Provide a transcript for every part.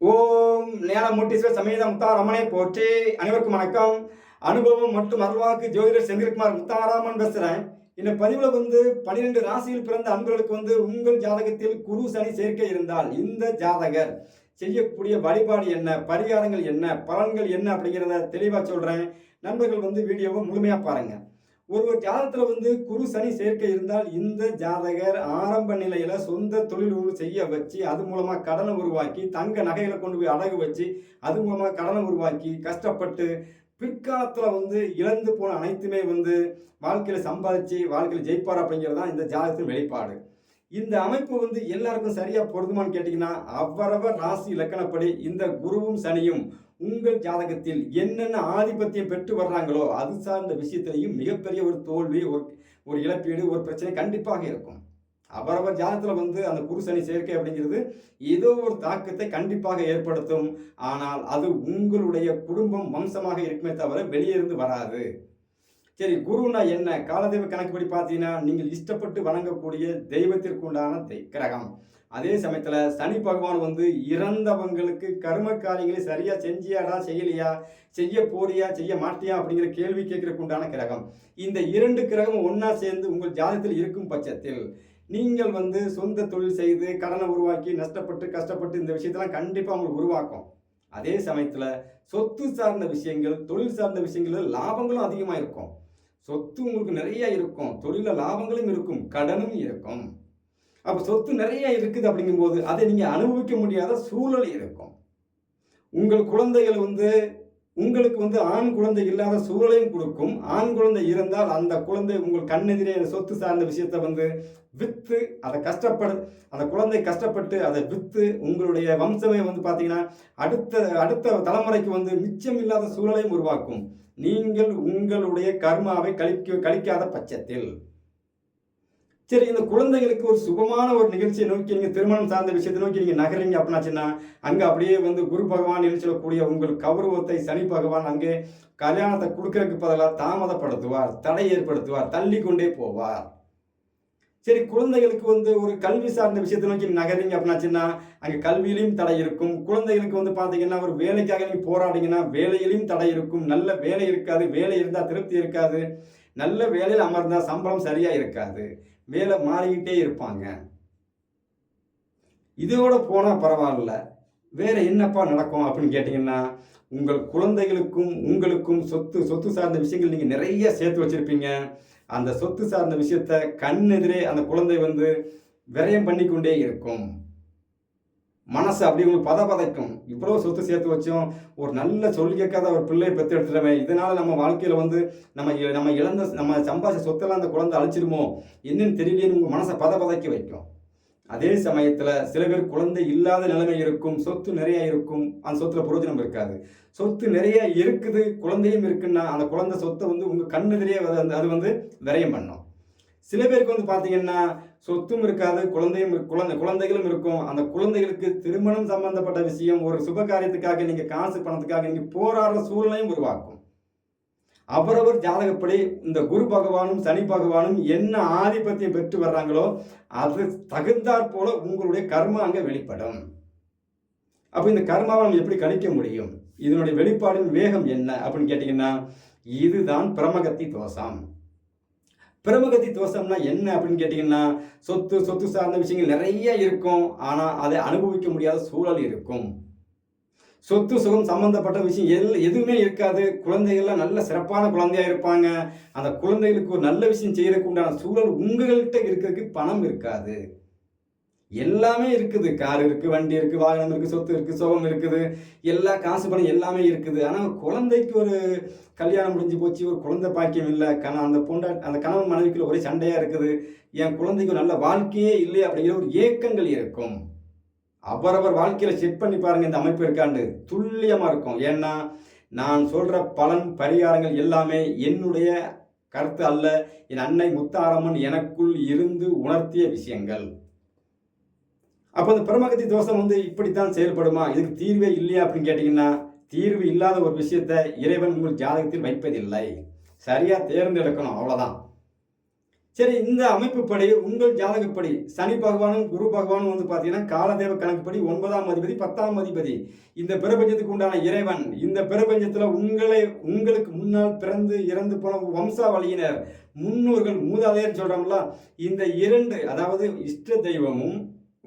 ஓம் நேர முட்டீஸ்வர சமேத முத்தாரமனை போற்றி. அனைவருக்கும் வணக்கம். அனுபவம் மற்றும் அருள்வாக்கு ஜோதிடர் செந்தில்குமார் முத்தாராமன் பேசுகிறேன் இந்த பதிவில் வந்து பன்னிரெண்டு ராசியில் பிறந்த அன்பர்களுக்கு வந்து உங்கள் ஜாதகத்தில் குரு சனி சேர்க்கை இருந்தால் இந்த ஜாதகர் செய்யக்கூடிய வழிபாடு என்ன? பரிகாரங்கள் என்ன? பலன்கள் என்ன அப்படிங்கிறத தெளிவாக சொல்கிறேன் நண்பர்கள் வந்து வீடியோவை முழுமையாக பாருங்கள் ஒருவர் ஜாதகத்துல வந்து குரு சனி சேர்க்கை இருந்தால் இந்த ஜாதகர் ஆரம்ப நிலையில சொந்த தொழில் ஒன்று செய்ய வச்சு அது மூலமா கடனை உருவாக்கி தங்க நகைகளை கொண்டு போய் அடகு வச்சு அது மூலமா கடனை உருவாக்கி கஷ்டப்பட்டு பிற்காலத்தில் வந்து இழந்து போன அனைத்துமே வந்து வாழ்க்கையில் சம்பாதிச்சு வாழ்க்கையில் ஜெயிப்பார் அப்படிங்கிறது தான் இந்த ஜாதகத்தின் வெளிப்பாடு. இந்த அமைப்பு வந்து எல்லாருக்கும் சரியா பொருந்துமான்னு கேட்டிங்கன்னா அவரவர் ராசி இலக்கணப்படி இந்த குருவும் சனியும் உங்கள் ஜாதகத்தில் என்னென்ன ஆதிபத்தியம் பெற்று வர்றாங்களோ அது சார்ந்த விஷயத்திலையும் மிகப்பெரிய ஒரு தோல்வி ஒரு ஒரு இழப்பீடு ஒரு பிரச்சனை கண்டிப்பாக இருக்கும். அவரவர் ஜாதகத்தில் வந்து அந்த குருசனி சேர்க்கை அப்படிங்கிறது ஏதோ ஒரு தாக்கத்தை கண்டிப்பாக ஏற்படுத்தும். ஆனால் அது உங்களுடைய குடும்பம் வம்சமாக இருக்குமே தவிர வெளியே இருந்து வராது. சரி குருனா என்ன? காலதெய்வ கணக்குப்படி பார்த்தீங்கன்னா நீங்கள் இஷ்டப்பட்டு வணங்கக்கூடிய தெய்வத்திற்கு உண்டான கிரகம். அதே சமயத்தில் சனி பகவான் வந்து இறந்தவங்களுக்கு கர்ம காரியங்களை சரியாக செஞ்சியாடா செய்யலையா செய்ய போறியா செய்ய மாட்டியா அப்படிங்கிற கேள்வி கேட்கறதுக்கு உண்டான கிரகம். இந்த இரண்டு கிரகம் ஒன்றா சேர்ந்து உங்கள் ஜாதகத்தில் இருக்கும் பட்சத்தில் நீங்கள் வந்து சொந்த தொழில் செய்து கடனை உருவாக்கி நஷ்டப்பட்டு கஷ்டப்பட்டு இந்த விஷயத்தெல்லாம் கண்டிப்பாக உங்களுக்கு உருவாக்கும். அதே சமயத்தில் சொத்து சார்ந்த விஷயங்கள் தொழில் சார்ந்த விஷயங்கள் லாபங்களும் அதிகமாக இருக்கும். சொத்து உங்களுக்கு நிறைய இருக்கும். தொழிலில் லாபங்களும் இருக்கும். கடனும் இருக்கும். அப்போ சொத்து நிறைய இருக்குது அப்படிங்கும்போது அதை நீங்கள் அனுபவிக்க முடியாத சூழல் இருக்கும். உங்கள் குழந்தைகள் வந்து உங்களுக்கு வந்து ஆண் குழந்தை இல்லாத சூழலையும் கொடுக்கும். ஆண் குழந்தை இருந்தால் அந்த குழந்தை உங்கள் கண்ணெதிரே அந்த சொத்து சார்ந்த விஷயத்தை வந்து விற்று அதை கஷ்டப்படு அந்த குழந்தை கஷ்டப்பட்டு அதை விற்று உங்களுடைய வம்சமே வந்து பார்த்தீங்கன்னா அடுத்த அடுத்த தலைமுறைக்கு வந்து மிச்சம் இல்லாத சூழலையும் உருவாக்கும். நீங்கள் உங்களுடைய கர்மாவை கழிக்க கழிக்காத பட்சத்தில். சரி இந்த குழந்தைகளுக்கு ஒரு சுகமான ஒரு நிகழ்ச்சியை நோக்கி நீங்கள் திருமணம் சார்ந்த விஷயத்தை நோக்கி நீங்கள் நகரீங்க அப்படின்னாச்சுன்னா அங்கே அப்படியே வந்து குரு பகவான் என்று சொல்லக்கூடிய உங்கள் கௌரவத்தை சனி பகவான் அங்கே கல்யாணத்தை கொடுக்கறதுக்கு பதிலாக தாமதப்படுத்துவார் தடை ஏற்படுத்துவார் தள்ளி கொண்டே போவார். சரி குழந்தைகளுக்கு வந்து ஒரு கல்வி சார்ந்த விஷயத்தை நோக்கி நகரீங்க அப்படின்னாச்சுன்னா அங்கே கல்வியிலையும் தடை இருக்கும். குழந்தைகளுக்கு வந்து பார்த்தீங்கன்னா ஒரு வேலைக்காக நீங்கள் போராடிங்கன்னா வேலையிலையும் தடை இருக்கும். நல்ல வேலை இருக்காது வேலை இருந்தால் திருப்தி இருக்காது. நல்ல வேலையில் அமர்ந்தால் சம்பளம் சரியாக இருக்காது. வேலை மாறிக்கிட்டே இருப்பாங்க. இதோட போனால் பரவாயில்ல. வேற என்னப்பா நடக்கும் அப்படின்னு கேட்டிங்கன்னா உங்கள் குழந்தைகளுக்கும் உங்களுக்கும் சொத்து சொத்து சார்ந்த விஷயங்கள் நீங்கள் நிறைய சேர்த்து வச்சுருப்பீங்க. அந்த சொத்து சார்ந்த விஷயத்த கண்ணெதிரே அந்த குழந்தை வந்து விரயம் பண்ணிக்கொண்டே இருக்கும். மனசு அப்படி உங்களுக்கு பத பதைக்கும் இவ்வளோ சொத்து சேர்த்து வச்சோம். ஒரு நல்ல சொல்லி கேட்காத ஒரு பிள்ளையை பெற்று எடுத்துட்டவே இதனால் நம்ம வாழ்க்கையில் வந்து நம்ம இ- நம்ம இழந்த நம்ம சம்பாதிச்ச சொத்தெல்லாம் அந்த குழந்தை அழிச்சிருமோ என்னன்னு தெரியலேன்னு உங்கள் மனசை பத பதைக்க வைக்கும். அதே சமயத்தில் சில பேர் குழந்தை இல்லாத நிலைமை இருக்கும். சொத்து நிறைய இருக்கும். அந்த சொத்துல புரோஜனம் இருக்காது. சொத்து நிறைய இருக்குது. குழந்தையும் இருக்குன்னா அந்த குழந்தை சொத்தை வந்து உங்கள் கண்ணெதிரே அது அது வந்து விரயம் பண்ணும். சில பேருக்கு வந்து பார்த்தீங்கன்னா சொத்தும் இருக்காது குழந்தையும் குழந்தை குழந்தைகளும் இருக்கும். அந்த குழந்தைகளுக்கு திருமணம் சம்பந்தப்பட்ட விஷயம் ஒரு சுப காரியத்துக்காக நீங்கள் காசு பணத்துக்காக நீங்கள் போராடுற சூழ்நிலையும் உருவாக்கும். அவரவர் ஜாதகப்படி இந்த குரு பகவானும் சனி பகவானும் என்ன ஆதிபத்தியம் பெற்று வர்றாங்களோ அது தகுந்தாற் போல உங்களுடைய கர்மா அங்கே வெளிப்படும். அப்போ இந்த கர்மாவை நம்ம எப்படி கணிக்க முடியும்? இதனுடைய வெளிப்பாடின் வேகம் என்ன அப்படின்னு கேட்டிங்கன்னா இதுதான் பிரமகத்தி தோஷம். பிரமகத்தி தோஷம்னா என்ன அப்படின்னு கேட்டிங்கன்னா சொத்து சொத்து சார்ந்த விஷயங்கள் நிறைய இருக்கும். ஆனால் அதை அனுபவிக்க முடியாத சூழல் இருக்கும். சொத்து சுகம் சம்பந்தப்பட்ட விஷயம் எல் எதுவுமே இருக்காது. குழந்தைகள்லாம் நல்ல சிறப்பான குழந்தையா இருப்பாங்க. அந்த குழந்தைகளுக்கு ஒரு நல்ல விஷயம் செய்யறதுக்கு உண்டான சூழல் உங்கள்கிட்ட இருக்கிறதுக்கு பணம் இருக்காது. எல்லாமே இருக்குது. கார் இருக்குது வண்டி இருக்குது வாகனம் இருக்குது சொத்து இருக்குது சுகம் இருக்குது. எல்லா காசு பணம் எல்லாமே இருக்குது. ஆனால் குழந்தைக்கு ஒரு கல்யாணம் முடிஞ்சு போச்சு ஒரு குழந்தை பாக்கியம் இல்லை கண அந்த பொண்டா அந்த கணவன் மனைவிக்குள்ள ஒரே சண்டையாக இருக்குது. என் குழந்தைக்கு ஒரு நல்ல வாழ்க்கையே இல்லை அப்படிங்கிற ஒரு ஏக்கங்கள் இருக்கும். அவரவர் வாழ்க்கையில் செக் பண்ணி பாருங்க இந்த அமைப்பு இருக்காண்டு துல்லியமாக இருக்கும். ஏன்னா நான் சொல்கிற பலன் பரிகாரங்கள் எல்லாமே என்னுடைய கருத்து அல்ல. என் அன்னை முத்தாரம்மன் எனக்குள் இருந்து உணர்த்திய விஷயங்கள். அப்போ இந்த பிரமகத்தி தோஷம் வந்து இப்படித்தான் செயல்படுமா? இதுக்கு தீர்வே இல்லையா அப்படின்னு கேட்டிங்கன்னா தீர்வு இல்லாத ஒரு விஷயத்தை இறைவன் உங்கள் ஜாதகத்தில் வைப்பதில்லை. சரியாக தேர்ந்தெடுக்கணும் அவ்வளோதான் சரி இந்த அமைப்புப்படி உங்கள் ஜாதகப்படி சனி பகவானும் குரு பகவானும் வந்து பார்த்தீங்கன்னா காலதேவ கணக்குப்படி ஒன்பதாம் அதிபதி பத்தாம் அதிபதி. இந்த பிரபஞ்சத்துக்கு உண்டான இறைவன் இந்த பிரபஞ்சத்தில் உங்களை உங்களுக்கு முன்னால் பிறந்து இறந்து போன வம்சாவளியினர் முன்னோர்கள் மூதாதையர் சொல்கிறோம்ல இந்த இரண்டு அதாவது இஷ்ட தெய்வமும்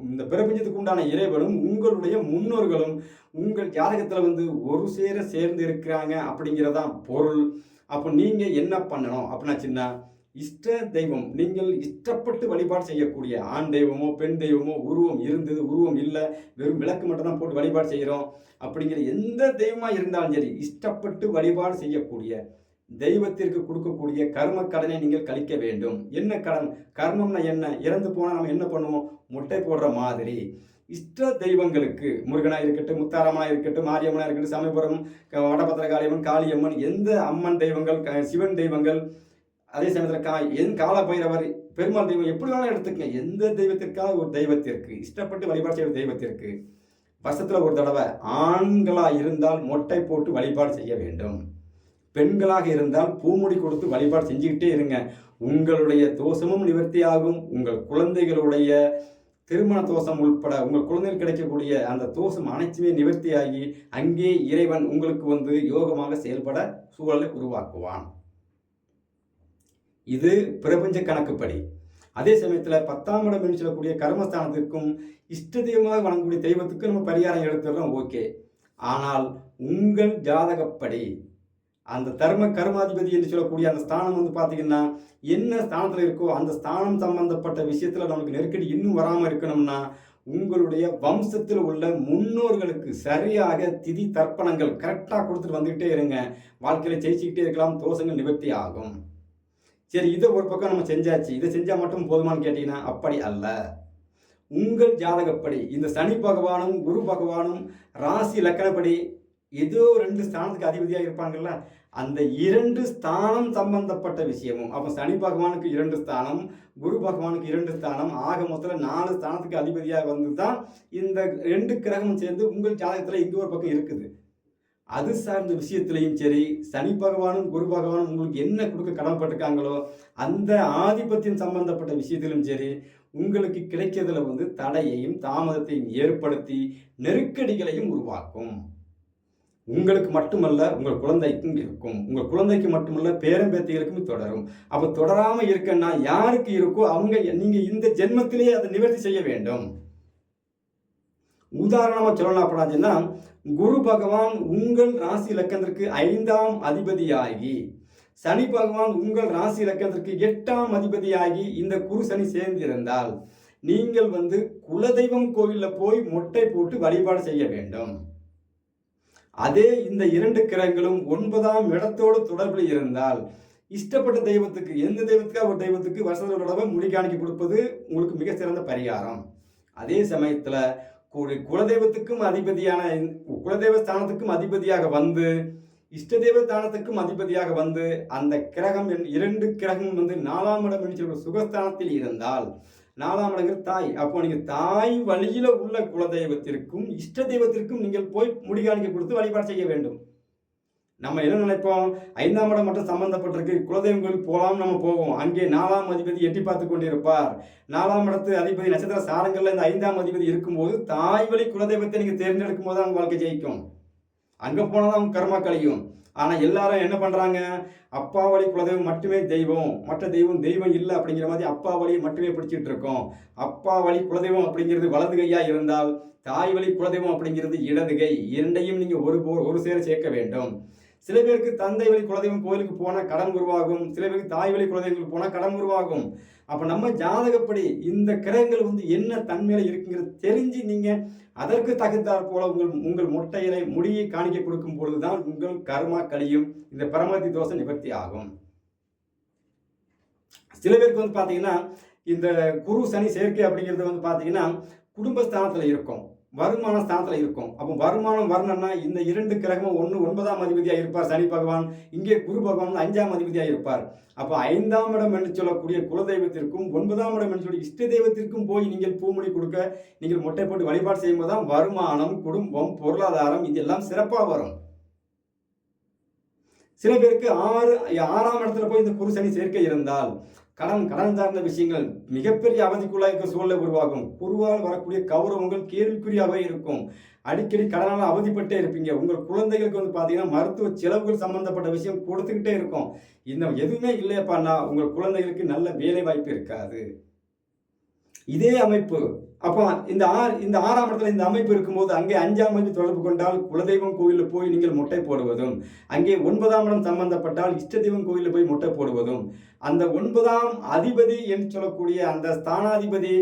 இந்த பிரபஞ்சத்துக்கு உண்டான இறைவனும் உங்களுடைய முன்னோர்களும் உங்கள் ஜாதகத்தில் வந்து ஒரு சேர சேர்ந்து இருக்கிறாங்க அப்படிங்கிறதான் பொருள். அப்போ நீங்கள் என்ன பண்ணணும் அப்படின்னா சின்ன இஷ்ட தெய்வம் நீங்கள் இஷ்டப்பட்டு வழிபாடு செய்யக்கூடிய ஆண் தெய்வமோ பெண் தெய்வமோ உருவம் இருந்தது உருவம் இல்லை வெறும் விளக்கு மட்டும் தான் போட்டு வழிபாடு செய்கிறோம் அப்படிங்கிற எந்த தெய்வமாக இருந்தாலும் சரி இஷ்டப்பட்டு வழிபாடு செய்யக்கூடிய தெய்வத்திற்கு கொடுக்கக்கூடிய கர்ம கடனை நீங்கள் கழிக்க வேண்டும். என்ன கடன்? கர்மம்னா என்ன? இறந்து போனால் நம்ம என்ன பண்ணுவோம்? முட்டை போடுற மாதிரி. இஷ்ட தெய்வங்களுக்கு முருகனா இருக்கட்டும் முத்தாரம்மனா இருக்கட்டும் மாரியம்மனா இருக்கட்டும் சமயபுரம் வடபத்திர காளியம்மன் காளியம்மன் எந்த அம்மன் தெய்வங்கள் க- சிவன் தெய்வங்கள் அதே சமயத்தில் கா என் கால பைரவர் பெருமாள் தெய்வம் எப்படி வேணாலும் எடுத்துக்கங்க. எந்த தெய்வத்திற்காக ஒரு தெய்வத்திற்கு இஷ்டப்பட்டு வழிபாடு செய்கிற தெய்வத்திற்கு வருஷத்தில் ஒரு தடவை ஆண்களாக இருந்தால் மொட்டை போட்டு வழிபாடு செய்ய வேண்டும். பெண்களாக இருந்தால் பூமுடி கொடுத்து வழிபாடு செஞ்சுக்கிட்டே இருங்க. உங்களுடைய தோஷமும் நிவர்த்தி ஆகும் உங்கள் குழந்தைகளுடைய திருமண தோஷம் உட்பட உங்கள் குழந்தைகள் கிடைக்கக்கூடிய அந்த தோஷம் அனைத்துமே நிவர்த்தியாகி அங்கே இறைவன் உங்களுக்கு வந்து யோகமாக செயல்பட சூழலை உருவாக்குவான். இது பிரபஞ்ச கணக்குப்படி. அதே சமயத்தில் பத்தாம் இடம் என்று சொல்லக்கூடிய கர்மஸ்தானத்துக்கும் இஷ்ட தெய்வமாக வணங்கக்கூடிய தெய்வத்துக்கும் நம்ம பரிகாரம் எடுத்துடுறோம். ஓகே. ஆனால் உங்கள் ஜாதகப்படி அந்த தர்ம கர்மாதிபதி என்று சொல்லக்கூடிய அந்த ஸ்தானம் வந்து பார்த்தீங்கன்னா என்ன ஸ்தானத்தில் இருக்கோ அந்த ஸ்தானம் சம்பந்தப்பட்ட விஷயத்தில் நமக்கு நெருக்கடி இன்னும் வராமல் இருக்கணும்னா உங்களுடைய வம்சத்தில் உள்ள முன்னோர்களுக்கு சரியாக திதி தர்ப்பணங்கள் கரெக்டாக கொடுத்துட்டு வந்துக்கிட்டே இருங்க. வாழ்க்கையில் ஜெயிச்சுக்கிட்டே இருக்கலாம் தோஷங்கள் நிவர்த்தி ஆகும். சரி இதை ஒரு பக்கம் நம்ம செஞ்சாச்சு. இதை செஞ்சால் மட்டும் போதுமான்னு கேட்டிங்கன்னா அப்படி அல்ல. உங்கள் ஜாதகப்படி இந்த சனி பகவானும் குரு பகவானும் ராசி லக்கணப்படி ஏதோ ரெண்டு ஸ்தானத்துக்கு அதிபதியாக இருப்பாங்கல்ல அந்த இரண்டு ஸ்தானம் சம்பந்தப்பட்ட விஷயமும் அப்போ சனி பகவானுக்கு இரண்டு ஸ்தானம் குரு பகவானுக்கு இரண்டு ஸ்தானம் ஆக மொத்தத்தில் நாலு ஸ்தானத்துக்கு அதிபதியாக வந்து தான் இந்த ரெண்டு கிரகமும் சேர்ந்து உங்கள் ஜாதகத்தில் இங்கே ஒரு பக்கம் இருக்குது. அது சார்ந்த விஷயத்திலையும் சரி சனி பகவானும் குரு பகவானும் உங்களுக்கு என்ன கொடுக்க கடமைப்பட்டிருக்காங்களோ அந்த ஆதிபத்தியம் சம்பந்தப்பட்ட விஷயத்திலும் சரி உங்களுக்கு கிடைக்கிறதுல வந்து தடையையும் தாமதத்தையும் ஏற்படுத்தி நெருக்கடிகளையும் உருவாக்கும். உங்களுக்கு மட்டுமல்ல உங்கள் குழந்தைக்கும் இருக்கும். உங்கள் குழந்தைக்கு மட்டுமல்ல பேரம்பேத்திகளுக்கும் தொடரும். அப்போ தொடராமல் இருக்கன்னா யாருக்கு இருக்கோ அவங்க நீங்கள் இந்த ஜென்மத்திலேயே அதை நிவர்த்தி செய்ய வேண்டும். உதாரணமாக சொல்லணும் அப்படின்னா குரு பகவான் உங்கள் ராசி இலக்கணத்திற்கு ஐந்தாம் அதிபதியாகி சனி பகவான் உங்கள் ராசி இலக்கணத்திற்கு எட்டாம் அதிபதியாகி இந்த குரு சனி சேர்ந்திருந்தால் நீங்கள் வந்து குலதெய்வம் கோவிலில் போய் மொட்டை போட்டு வழிபாடு செய்ய வேண்டும். அதே இந்த இரண்டு கிரகங்களும் ஒன்பதாம் இடத்தோடு தொடர்பில் இருந்தால் இஷ்டப்பட்ட தெய்வத்துக்கு எந்த தெய்வத்துக்கு ஒரு தெய்வத்துக்கு வருஷத்தோட தடவை முடி கொடுப்பது உங்களுக்கு மிக சிறந்த பரிகாரம். அதே சமயத்தில் குலதெய்வத்துக்கும் அதிபதியான குலதெய்வ ஸ்தானத்துக்கும் அதிபதியாக வந்து இஷ்ட தெய்வ ஸ்தானத்துக்கும் அதிபதியாக வந்து அந்த கிரகம் என்- இரண்டு கிரகம் வந்து நாலாம் இடம் என்று சொல்ற சுகஸ்தானத்தில் இருந்தால் நாலாம் இடங்கள் தாய். அப்போ நீங்கள் தாய் வழியில் உள்ள குலதெய்வத்திற்கும் இஷ்ட தெய்வத்திற்கும் நீங்கள் போய் முடிகாணிக்க கொடுத்து வழிபாடு செய்ய வேண்டும். நம்ம என்ன நினைப்போம்? ஐந்தாம் இடம் மட்டும் சம்மந்தப்பட்டிருக்கு குலதெய்வங்களுக்கு போகலாம் நம்ம போவோம். அங்கே நாலாம் அதிபதி எட்டி பார்த்து கொண்டிருப்பார். நாலாம் இடத்து அதிபதி நட்சத்திர சாரங்களில் இந்த ஐந்தாம் அதிபதி இருக்கும்போது தாய் வழி குலதெய்வத்தை நீங்கள் தேர்ந்தெடுக்கும் போது அவங்க வாழ்க்கை ஜெயிக்கும். அங்கே போனால் அவங்க கர்மா கழியும். ஆனால் எல்லாரும் என்ன பண்ணுறாங்க அப்பா வழி குலதெய்வம் மட்டுமே தெய்வம். மற்ற தெய்வம் தெய்வம் இல்லை அப்படிங்கிற மாதிரி அப்பா வழியை மட்டுமே பிடிச்சிட்டு இருக்கோம். அப்பா வழி குலதெய்வம் அப்படிங்கிறது வலது கையாக இருந்தால் தாய் வழி குலதெய்வம் அப்படிங்கிறது இடது கை. இரண்டையும் நீங்கள் ஒரு போ- ஒரு சேர சேர்க்க வேண்டும். சில பேருக்கு தந்தை வழி குலதெய்வம் கோயிலுக்கு போனால் கடன் உருவாகும். சில பேருக்கு தாய் வழி குலதெய்வங்களுக்கு போனால் கடன் உருவாகும். அப்போ நம்ம ஜாதகப்படி இந்த கிரகங்கள் வந்து என்ன தன்மையில் இருக்குங்கிறது தெரிஞ்சு நீங்கள் அதற்கு தகுந்தாற் போல உங்கள் உங்கள் முட்டையிலை முடியை காணிக்க கொடுக்கும் பொழுதுதான் உங்கள் கர்மா கழியும் இந்த பரமதி தோஷம் நிவர்த்தி ஆகும். சில பேருக்கு வந்து பார்த்தீங்கன்னா இந்த குரு சனி சேர்க்கை அப்படிங்கிறது வந்து பார்த்தீங்கன்னா குடும்பஸ்தானத்தில் இருக்கும். வருமான ஸ்தானத்தில் இருக்கும். அப்போ வருமானம் வரணும்னா இந்த இரண்டு கிரகமும் ஒன்று ஒன்பதாம் அதிபதியாக இருப்பார். சனி பகவான் இங்கே குரு பகவான் அஞ்சாம் அதிபதியாக இருப்பார். அப்போ ஐந்தாம் இடம் என்று சொல்லக்கூடிய குலதெய்வத்திற்கும் ஒன்பதாம் இடம் என்று சொல்லி இஷ்ட தெய்வத்திற்கும் போய் நீங்கள் பூமொழி கொடுக்க நீங்கள் மொட்டை போட்டு வழிபாடு செய்யும்போது தான் வருமானம் குடும்பம் பொருளாதாரம் இதெல்லாம் சிறப்பாக வரும். சில பேருக்கு ஆறு ஆறாம் இடத்துல போய் இந்த குரு சனி சேர்க்கை இருந்தால் கடன் கடன் சார்ந்த விஷயங்கள் மிகப்பெரிய அவதிக்குள்ளாக சூழலை உருவாகும் குருவால் வரக்கூடிய கௌரவங்கள் கேள்விக்குறியாகவே இருக்கும். அடிக்கடி கடனால் அவதிப்பட்டே இருப்பீங்க. உங்கள் குழந்தைகளுக்கு வந்து பார்த்தீங்கன்னா மருத்துவ செலவுகள் சம்மந்தப்பட்ட விஷயம் கொடுத்துக்கிட்டே இருக்கும். இந்த எதுவுமே இல்லையப்பான்னா உங்கள் குழந்தைகளுக்கு நல்ல வேலை வாய்ப்பு இருக்காது. இதே அமைப்பு அப்போ இந்த ஆறு இந்த ஆறாம் இடத்துல இந்த அமைப்பு இருக்கும்போது அங்கே அஞ்சாம் அமைப்பு தொடர்பு கொண்டால் குலதெய்வம் கோயிலில் போய் நீங்கள் முட்டை போடுவதும் அங்கே ஒன்பதாம் இடம் சம்பந்தப்பட்டால் இஷ்ட தெய்வம் கோயிலில் போய் முட்டை போடுவதும் அந்த ஒன்பதாம் அதிபதி என்று சொல்லக்கூடிய அந்த ஸ்தானாதிபதி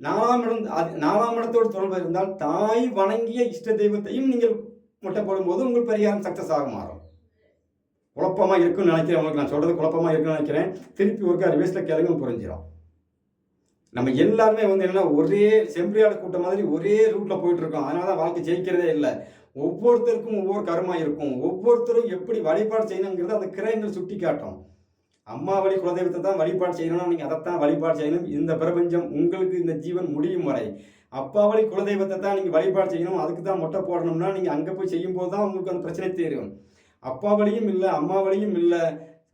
நாலாம் இடம் அது- நாலாம் இடத்தோடு தொடர்பு இருந்தால் தாய் வணங்கிய இஷ்ட தெய்வத்தையும் நீங்கள் முட்டை போடும்போது உங்கள் பரிகாரம் சக்ஸஸ் ஆக மாறும். குழப்பமாக இருக்குன்னு நினைக்கிறேன். உங்களுக்கு நான் சொல்கிறது குழப்பமாக இருக்குன்னு நினைக்கிறேன். திருப்பி ஒருக்கா ரிவேஸ்ல கேளுங்க புரிஞ்சிடும் நம்ம எல்லாருமே வந்து என்னன்னா ஒரே செம்பரியாடு கூட்டம் மாதிரி ஒரே ரூட்ல போயிட்டு இருக்கோம். அதனால தான் வாழ்க்கை ஜெயிக்கிறதே இல்லை. ஒவ்வொருத்தருக்கும் ஒவ்வொரு கர்மா இருக்கும். ஒவ்வொருத்தரும் எப்படி வழிபாடு செய்யணுங்கிறத அந்த கிரகங்கள் சுட்டி காட்டும். அம்மா வழி குலதெய்வத்தை தான் வழிபாடு செய்யணும்னா நீங்கள் அதைத்தான் வழிபாடு செய்யணும். இந்த பிரபஞ்சம் உங்களுக்கு இந்த ஜீவன் முடியும் வரை. அப்பா வழி குலதெய்வத்தை தான் நீங்கள் வழிபாடு செய்யணும். அதுக்கு தான் மொட்டை போடணும்னா நீங்கள் அங்கே போய் செய்யும்போது தான் உங்களுக்கு அந்த பிரச்சனை தெரியும் அப்பா வழியும் இல்லை அம்மா வழியும் இல்லை.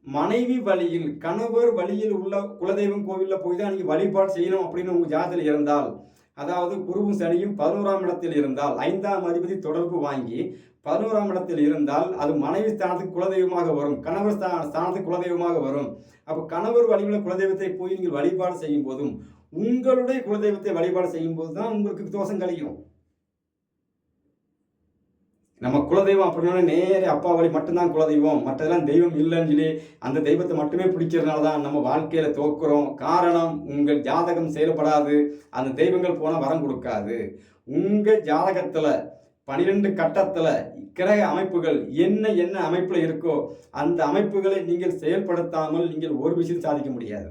மனைவி வழியில் கணவர் வழியில் உள்ள குலதெய்வம் கோவிலில் போய் தான் நீங்கள் வழிபாடு செய்யணும் அப்படின்னு உங்கள் ஜாதத்தில் இருந்தால் அதாவது குருவும் சனியும் பதினோராம் இடத்தில் இருந்தால் ஐந்தாம் அதிபதி தொடர்பு வாங்கி பதினோராம் இடத்தில் இருந்தால் அது மனைவி ஸ்தானத்துக்கு குலதெய்வமாக வரும் கணவர் ஸ்தான ஸ்தானத்துக்கு குலதெய்வமாக வரும். அப்போ கணவர் வழியுள்ள குலதெய்வத்தை போய் நீங்கள் வழிபாடு செய்யும் போதும் உங்களுடைய குலதெய்வத்தை வழிபாடு செய்யும் போது தான் உங்களுக்கு தோஷம் கழியும். நம்ம குலதெய்வம் அப்படின்னா நேர அப்பா வழி மட்டும்தான் குலதெய்வம். மற்றதெல்லாம் தெய்வம் இல்லைன்னு சொல்லி அந்த தெய்வத்தை மட்டுமே பிடிக்கிறதுனால தான் நம்ம வாழ்க்கையில் தோக்குறோம். காரணம் உங்கள் ஜாதகம் செயல்படாது. அந்த தெய்வங்கள் போனால் வரம் கொடுக்காது. உங்கள் ஜாதகத்தில் பனிரெண்டு கட்டத்தில் கிரக அமைப்புகள் என்ன என்ன அமைப்பில் இருக்கோ அந்த அமைப்புகளை நீங்கள் செயல்படுத்தாமல் நீங்கள் ஒரு விஷயம் சாதிக்க முடியாது.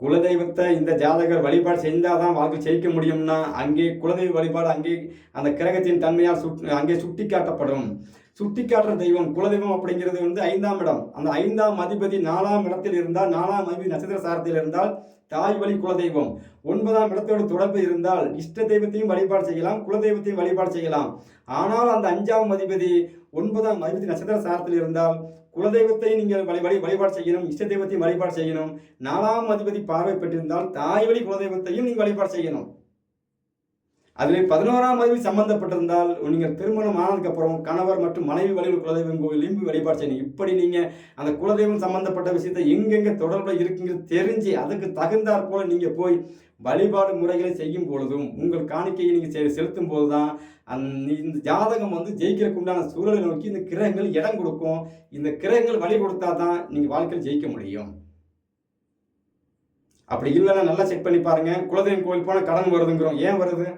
குலதெய்வத்தை இந்த ஜாதகர் வழிபாடு செஞ்சால் தான் வாழ்க்கை ஜெயிக்க முடியும்னா அங்கே குலதெய்வ வழிபாடு அங்கே அந்த கிரகத்தின் தன்மையால் சுட் அங்கே சுட்டி காட்டப்படும் சுட்டி காட்டுற தெய்வம் குலதெய்வம் அப்படிங்கிறது வந்து ஐந்தாம் இடம். அந்த ஐந்தாம் அதிபதி நாலாம் இடத்தில் இருந்தால் நாலாம் அதிபதி நட்சத்திர சாரத்தில் இருந்தால் தாய் வழி குலதெய்வம். ஒன்பதாம் இடத்தோடு தொடர்பு இருந்தால் இஷ்ட தெய்வத்தையும் வழிபாடு செய்யலாம் குலதெய்வத்தையும் வழிபாடு செய்யலாம். ஆனால் அந்த அஞ்சாம் அதிபதி ஒன்பதாம் அதிபதி நட்சத்திர சாரத்தில் இருந்தால் குலதெய்வத்தை நீங்கள் வழி வழி வழிபாடு செய்யணும் இஷ்ட தெய்வத்தையும் வழிபாடு செய்யணும். நாலாம் அதிபதி பார்வை பெற்றிருந்தால் தாய் வழி குலதெய்வத்தையும் நீங்கள் வழிபாடு செய்யணும். அதில் பதினோராம் அதிபதி சம்பந்தப்பட்டிருந்தால் நீங்கள் திருமணம் ஆனதுக்கப்புறம் கணவர் மற்றும் மனைவி வழியில் குலதெய்வம் கோயிலையும் வழிபாடு செய்யணும். இப்படி நீங்கள் அந்த குலதெய்வம் சம்பந்தப்பட்ட விஷயத்தை எங்கெங்க தொடர்பில் இருக்குங்கிறது தெரிஞ்சு அதுக்கு தகுந்தாற் போல நீங்கள் போய் வழிபாடு முறைகளை செய்யும் பொழுதும் உங்கள் காணிக்கையை நீங்கள் செ செலுத்தும் போது தான் இந்த ஜாதகம் வந்து ஜெயிக்கிறதுக்கு உண்டான சூழலை நோக்கி இந்த கிரகங்கள் இடம் கொடுக்கும். இந்த கிரகங்கள் வழி கொடுத்தா தான் நீங்கள் வாழ்க்கையில் ஜெயிக்க முடியும். அப்படி இல்லைன்னா நல்லா செக் பண்ணி பாருங்க. குலதெய்வம் கோயில் போனால் கடன் வருதுங்கிறோம். ஏன் வருது?